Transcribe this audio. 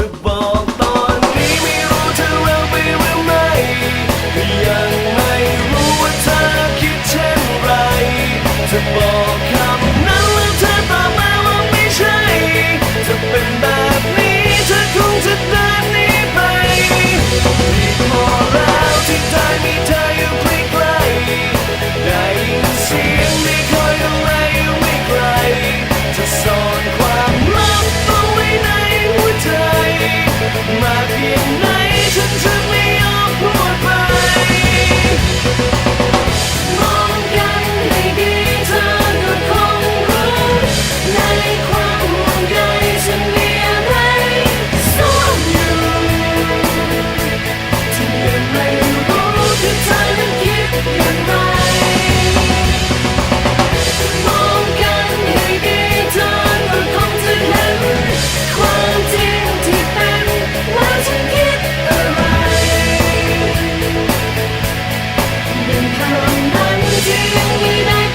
จะบอกตอนนี้ไม่รู้เธอเร็ไปหรือไม่ยังไม่รู้ว่าเธอคิดเช่นไรจะบอก Monday,